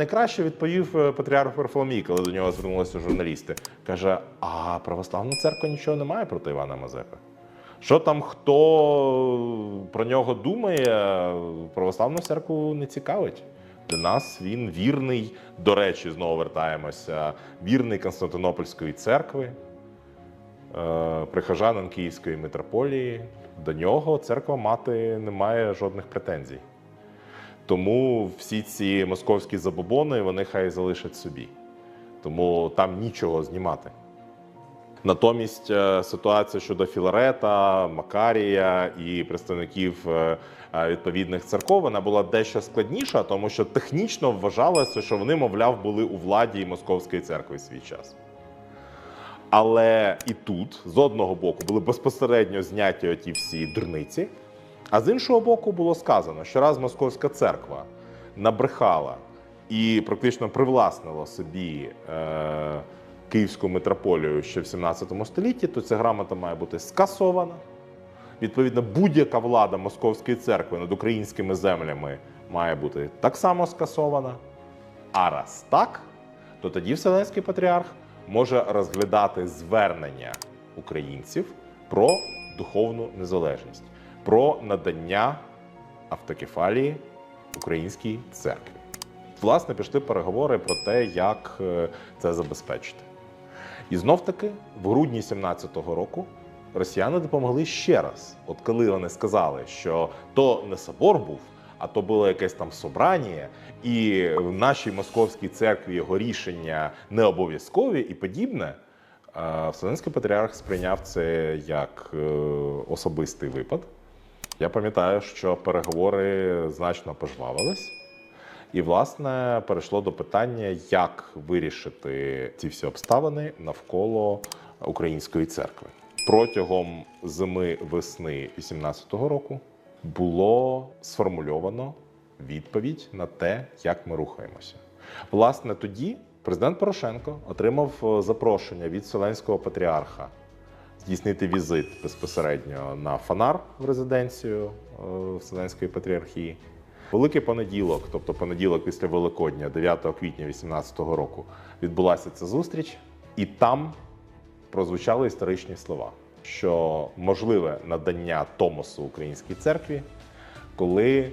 Найкраще відповів е, патріарх Варфоломій, коли до нього звернулися журналісти. Каже: а православна церква нічого не має проти Івана Мазепи. Що там хто про нього думає, православну церкву не цікавить. Для нас він вірний, до речі, знову вертаємося, вірний Константинопольської церкви, е, прихожанин Київської митрополії. До нього церква мати не має жодних претензій. Тому всі ці московські забобони вони хай залишать собі. Тому там нічого знімати. Натомість е, ситуація щодо Філарета, Макарія і представників е, е, відповідних церков вона була дещо складніша, тому що технічно вважалося, що вони, мовляв, були у владі Московської церкви в свій час. Але і тут, з одного боку, були безпосередньо зняті оті всі дурниці, а з іншого боку, було сказано, що раз Московська церква набрехала і практично привласнила собі е, Київську митрополію ще в 17 столітті, то ця грамота має бути скасована. Відповідно, будь-яка влада Московської церкви над українськими землями має бути так само скасована. А раз так, то тоді Вселенський патріарх може розглядати звернення українців про духовну незалежність, про надання автокефалії українській церкві. Власне, пішли переговори про те, як е, це забезпечити. І знов таки, в грудні 17-го року росіяни допомогли ще раз. От коли вони сказали, що то не собор був, а то було якесь там собрання, і в нашій московській церкві його рішення не обов'язкові і подібне. е, Вселенський патріарх сприйняв це як е, особистий випад. Я пам'ятаю, що переговори значно пожвавились. І, власне, перейшло до питання, як вирішити ці всі обставини навколо української церкви. Протягом зими весни 18-го року було сформульовано відповідь на те, як ми рухаємося. Власне, тоді президент Порошенко отримав е, запрошення від Вселенського патріарха здійснити візит безпосередньо на Фанар в резиденцію е, Вселенської патріархії. Великий понеділок, тобто понеділок після Великодня, 9 квітня 2018 року, відбулася ця зустріч, і там прозвучали історичні слова, що можливе надання Томосу українській церкві, коли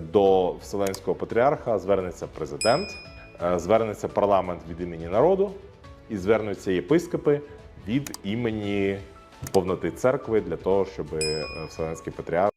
до Вселенського патріарха звернеться президент, е, звернеться парламент від імені народу і звернуться єпископи від імені повноти церкви для того, щоб е, Вселенський патріарх